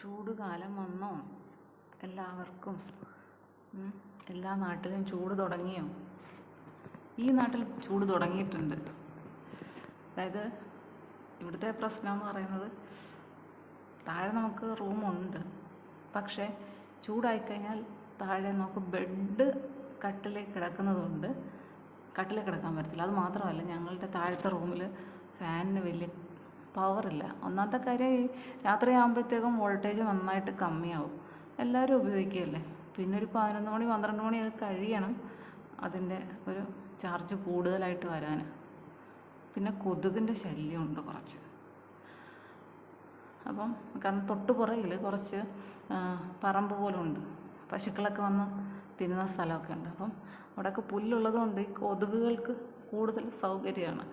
ചൂട് കാലം വന്നോ? എല്ലാവർക്കും. എല്ലാ നാട്ടിലും ചൂട് തുടങ്ങിയോ? ഈ നാട്ടിൽ ചൂട് തുടങ്ങിയിട്ടുണ്ട്. അതായത് ഇവിടുത്തെ പ്രശ്നം എന്ന് പറയുന്നത് താഴെ നമുക്ക് റൂമുണ്ട് പക്ഷേ ചൂടായിക്കഴിഞ്ഞാൽ താഴെ നമുക്ക് ബെഡ് കട്ടിലെ കിടക്കുന്നതുകൊണ്ട് കട്ടിലെ കിടക്കാൻ പറ്റത്തില്ല. അത് മാത്രമല്ല ഞങ്ങളുടെ താഴത്തെ റൂമിൽ ഫാനിന് വലിയ പവറില്ല ഒന്നാമത്തെ കാര്യം ഈ രാത്രി ആകുമ്പോഴത്തേക്കും വോൾട്ടേജ് നന്നായിട്ട് കമ്മിയാവും. എല്ലാവരും ഉപയോഗിക്കുകയല്ലേ? പിന്നെ ഒരു പതിനൊന്ന് മണി പന്ത്രണ്ട് മണിയൊക്കെ കഴിയണം അതിന്റെ ഒരു ചാർജ് കൂടുതലായിട്ട് വരാൻ. പിന്നെ കൊതുകിന്റെ ശല്യമുണ്ട് കുറച്ച്. അപ്പം കാരണം തൊട്ട് പുറകിൽ കുറച്ച് പറമ്പ് പോലും ഉണ്ട്. പശുക്കളൊക്കെ വന്ന് തിന്നുന്ന സ്ഥലമൊക്കെ ഉണ്ട്. അപ്പം അവിടെയൊക്കെ പുല്ലുള്ളതുകൊണ്ട് ഈ കൊതുകുകൾക്ക് കൂടുതൽ സൗകര്യമാണ്.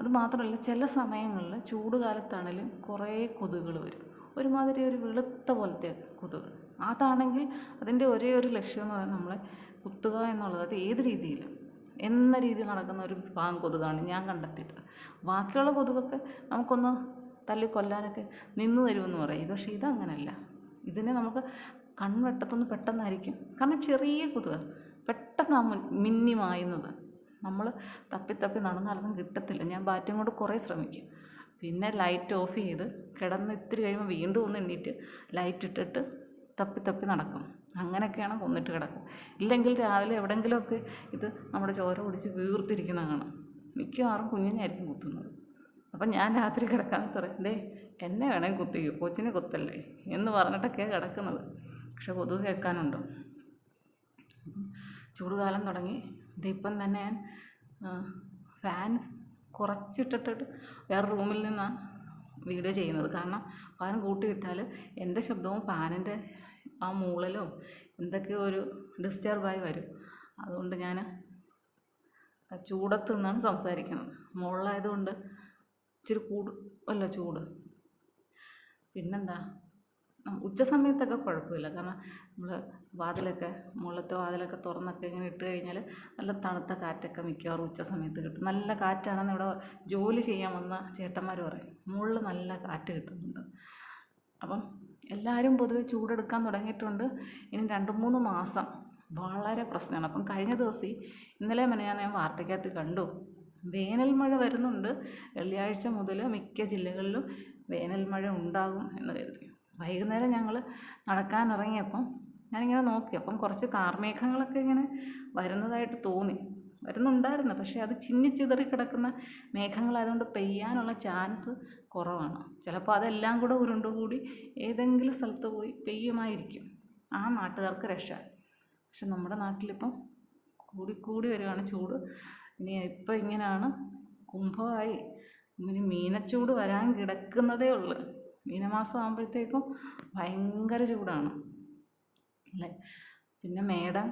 അത് മാത്രമല്ല ചില സമയങ്ങളിൽ ചൂട് കാലത്താണെങ്കിലും കുറേ കൊതുകൾ വരും. ഒരുമാതിരി ഒരു വെളുത്ത പോലത്തെ കൊതുക്. അതാണെങ്കിൽ അതിന്റെ ഒരേ ഒരു ലക്ഷ്യം എന്ന് പറയുന്നത് നമ്മളെ കുത്തുക എന്നുള്ളത് അത് ഏത് രീതിയിലും എന്ന രീതിയിൽ നടക്കുന്ന ഒരു പാവം കൊതുകാണ് ഞാൻ കണ്ടെത്തിയിട്ട് ബാക്കിയുള്ള കൊതുകൊക്കെ നമുക്കൊന്ന് തല്ലി കൊല്ലാനൊക്കെ നിന്ന് തരുമെന്ന് പറയും. പക്ഷേ ഇതങ്ങനല്ല. ഇതിനെ നമുക്ക് കൺവെട്ടത്തൊന്ന് പെട്ടെന്നായിരിക്കും. കാരണം ചെറിയ കൊതുക്. പെട്ടെന്നാണ് മിന്നി മായുന്നത്. നമ്മൾ തപ്പി തപ്പി നടന്നാലൊന്നും കിട്ടത്തില്ല. ഞാൻ ബാറ്റും കൊണ്ട് കുറേ ശ്രമിക്കും. പിന്നെ ലൈറ്റ് ഓഫ് ചെയ്ത് കിടന്ന് ഇത്തിരി കഴിയുമ്പോൾ വീണ്ടും ഒന്ന് എണ്ണീറ്റ് ലൈറ്റ് ഇട്ടിട്ട് തപ്പി തപ്പി നടക്കും. അങ്ങനെയൊക്കെയാണ് കൊന്നിട്ട് കിടക്കും. ഇല്ലെങ്കിൽ രാവിലെ എവിടെയെങ്കിലുമൊക്കെ ഇത് നമ്മുടെ ചോര കുടിച്ച് വീർത്തിരിക്കുന്ന കാണാം. മിക്കവാറും കുഞ്ഞിനായിരിക്കും കുത്തുന്നത്. അപ്പം ഞാൻ രാത്രി കിടക്കാൻ പറയും ദേ എന്നെ വേണമെങ്കിൽ കുത്തിക്കും കൊച്ചിനെ കുത്തല്ലേ എന്ന് പറഞ്ഞിട്ടൊക്കെ കിടക്കുന്നത്. പക്ഷെ കൊതുക് കേൾക്കാനുണ്ടോ? ചൂടുകാലം തുടങ്ങി. ഇതിപ്പം തന്നെ ഞാൻ ഫാൻ കുറച്ചിട്ടിട്ട് വേറെ റൂമിൽ നിന്നാണ് വീഡിയോ ചെയ്യുന്നത്. കാരണം ഫാൻ കൂട്ടിയിട്ടാൽ എന്റെ ശബ്ദവും ഫാനിന്റെ ആ മൂളലും എന്തൊക്കെയോ ഒരു ഡിസ്റ്റർബായി വരും. അതുകൊണ്ട് ഞാൻ ചൂടത്ത് നിന്നാണ് സംസാരിക്കുന്നത്. മുകളിലായതുകൊണ്ട് ഇച്ചിരി കൂടു അല്ല ചൂട്. പിന്നെന്താ? ഉച്ച സമയത്തൊക്കെ കുഴപ്പമില്ല. കാരണം നമ്മൾ വാതിലൊക്കെ മുകളിലത്തെ വാതിലൊക്കെ തുറന്നൊക്കെ ഇങ്ങനെ ഇട്ട് കഴിഞ്ഞാൽ നല്ല തണുത്ത കാറ്റൊക്കെ മിക്കവാറും ഉച്ച സമയത്ത് കിട്ടും. നല്ല കാറ്റാണെന്ന് ഇവിടെ ജോലി ചെയ്യാൻ വന്ന ചേട്ടന്മാർ പറയും. മുകളിൽ നല്ല കാറ്റ് കിട്ടുന്നുണ്ട്. അപ്പം എല്ലാവരും പൊതുവെ ചൂടെടുക്കാൻ തുടങ്ങിയിട്ടുണ്ട്. ഇനി രണ്ട് മൂന്ന് മാസം വളരെ പ്രശ്നമാണ്. അപ്പം കഴിഞ്ഞ ദിവസം ഇന്നലെ ഞാൻ ഞാൻ വാർത്തയ്ക്കകത്ത് കണ്ടു. വേനൽ മഴ വരുന്നുണ്ട്. വെള്ളിയാഴ്ച മുതൽ മിക്ക ജില്ലകളിലും വേനൽ മഴ ഉണ്ടാകും എന്ന് കരുതി. വൈകുന്നേരം ഞങ്ങൾ നടക്കാനിറങ്ങിയപ്പം ഞാനിങ്ങനെ നോക്കി. അപ്പം കുറച്ച് കാർമേഘങ്ങളൊക്കെ ഇങ്ങനെ വരുന്നതായിട്ട് തോന്നി. വരുന്നുണ്ടായിരുന്നു. പക്ഷേ അത് ചിന്നിച്ചിതറി കിടക്കുന്ന മേഘങ്ങളായതുകൊണ്ട് പെയ്യാനുള്ള ചാൻസ് കുറവാണ്. ചിലപ്പോൾ അതെല്ലാം കൂടെ ഉരുണ്ടുകൂടി ഏതെങ്കിലും സ്ഥലത്ത് പോയി പെയ്യുമായിരിക്കും. ആ നാട്ടുകാർക്ക് രക്ഷ. പക്ഷെ നമ്മുടെ നാട്ടിലിപ്പം കൂടിക്കൂടി വരികയാണ് ചൂട്. ഇനി ഇപ്പം ഇങ്ങനെയാണ് കുംഭമായി. ഇനി മീനച്ചൂട് വരാൻ കിടക്കുന്നതേ ഉള്ളൂ. മീനമാസം ആകുമ്പോഴത്തേക്കും ഭയങ്കര ചൂടാണ്. അല്ലേ? പിന്നെ മേടം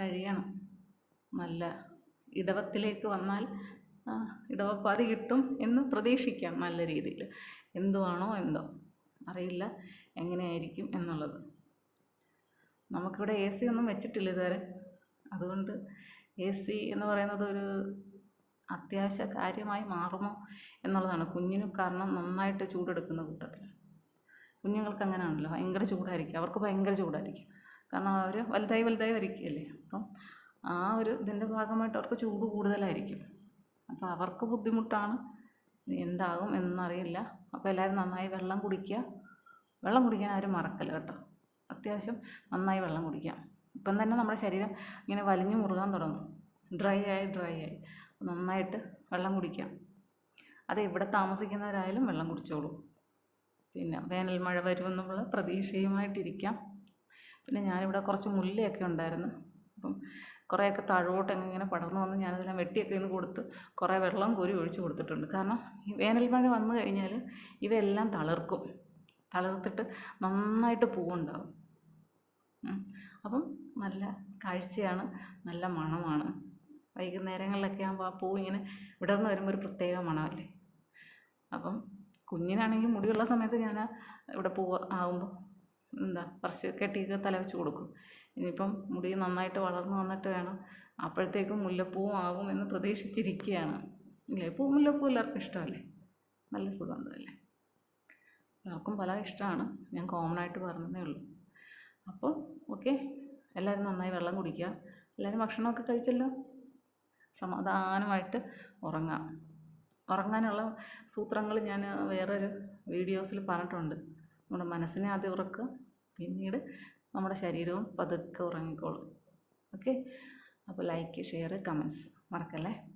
കഴിയണം. നല്ല ഇടവത്തിലേക്ക് വന്നാൽ ഇടവപ്പാതി കിട്ടും എന്ന് പ്രതീക്ഷിക്കാം നല്ല രീതിയിൽ. എന്തുവാണോ എന്തോ. അറിയില്ല എങ്ങനെയായിരിക്കും എന്നുള്ളത്. നമുക്കിവിടെ എ സി ഒന്നും വെച്ചിട്ടില്ല ഇതുവരെ. അതുകൊണ്ട് എ സി എന്ന് പറയുന്നത് ഒരു അത്യാവശ്യ കാര്യമായി മാറുമോ എന്നുള്ളതാണ് കുഞ്ഞിന് കാരണം നന്നായിട്ട് ചൂടെടുക്കുന്ന കൂട്ടത്തിൽ. കുഞ്ഞുങ്ങൾക്ക് അങ്ങനെയാണല്ലോ ഭയങ്കര ചൂടായിരിക്കും. അവർക്ക് ഭയങ്കര ചൂടായിരിക്കും. കാരണം അവർ വലുതായി വലുതായി വരിക്കുകയല്ലേ അപ്പം ആ ഒരു ഇതിന്റെ ഭാഗമായിട്ട് അവർക്ക് ചൂട് കൂടുതലായിരിക്കും. അപ്പോൾ അവർക്ക് ബുദ്ധിമുട്ടാണ് എന്താകും എന്നറിയില്ല. അപ്പോൾ എല്ലാവരും നന്നായി വെള്ളം കുടിക്കുക. വെള്ളം കുടിക്കാൻ ആരും മറക്കല്ല കേട്ടോ. അത്യാവശ്യം നന്നായി വെള്ളം കുടിക്കുക. ഇപ്പം തന്നെ നമ്മുടെ ശരീരം ഇങ്ങനെ വലിഞ്ഞു മുറുകാൻ തുടങ്ങും. ഡ്രൈ ആയി ഡ്രൈ ആയി. നന്നായിട്ട് വെള്ളം കുടിക്കാം. അത് എവിടെ താമസിക്കുന്നവരായാലും വെള്ളം കുടിച്ചോളൂ. പിന്നെ വേനൽ മഴ വരുമെന്നുള്ള പ്രതീക്ഷയുമായിട്ടിരിക്കാം. പിന്നെ ഞാനിവിടെ കുറച്ച് മുല്ലയൊക്കെ ഉണ്ടായിരുന്നു. അപ്പം കുറേയൊക്കെ താഴോട്ട് ഇങ്ങനെ പടർന്നു വന്ന് ഞാനതെല്ലാം വെട്ടിയൊക്കെ ഇന്ന് കൊടുത്ത് കുറേ വെള്ളം കോരി ഒഴിച്ച് കൊടുത്തിട്ടുണ്ട്. കാരണം വേനൽ മഴ വന്നു കഴിഞ്ഞാൽ ഇവയെല്ലാം തളിർക്കും. തളിർത്തിട്ട് നന്നായിട്ട് പൂവുണ്ടാകും. അപ്പം നല്ല കാഴ്ചയാണ് നല്ല മണമാണ്. വൈകുന്നേരങ്ങളിലൊക്കെ ആകുമ്പോൾ ആ പൂ ഇങ്ങനെ വിടർന്ന് വരുമ്പോൾ ഒരു പ്രത്യേക മണമല്ലേ? അപ്പം കുഞ്ഞിനാണെങ്കിൽ മുടിയുള്ള സമയത്ത് ഞാൻ ഇവിടെ പൂവ് ആകുമ്പോൾ എന്താ പറിച്ച് കെട്ടിയൊക്കെ തല വെച്ച് കൊടുക്കും. ഇനിയിപ്പം മുടി നന്നായിട്ട് വളർന്നു വന്നിട്ട് വേണം അപ്പോഴത്തേക്കും മുല്ലപ്പൂവും എന്ന് പ്രതീക്ഷിച്ചിരിക്കുകയാണ്. ഇല്ലേ? പൂ മുല്ലപ്പൂ എല്ലാവർക്കും ഇഷ്ടമല്ലേ? നല്ല സുഗന്ധമല്ലേ എല്ലാവർക്കും പല ഇഷ്ടമാണ്. ഞാൻ കോമൺ ആയിട്ട് പറഞ്ഞതേ ഉള്ളൂ. അപ്പോൾ ഓക്കെ എല്ലാവരും നന്നായി വെള്ളം കുടിക്കുക. എല്ലാവരും ഭക്ഷണമൊക്കെ കഴിച്ചല്ലോ? സമാധാനമായിട്ട് ഉറങ്ങാം. ഉറങ്ങാനുള്ള സൂത്രങ്ങൾ ഞാൻ വേറൊരു വീഡിയോസിൽ പറഞ്ഞിട്ടുണ്ട്. നമ്മുടെ മനസ്സിനെ ആദ്യം ഉറക്കുക പിന്നീട് നമ്മുടെ ശരീരവും പതുക്കെ ഉറങ്ങിക്കോളും. ഓക്കെ? അപ്പോൾ ലൈക്ക് ഷെയർ കമൻസ് മറക്കല്ലേ?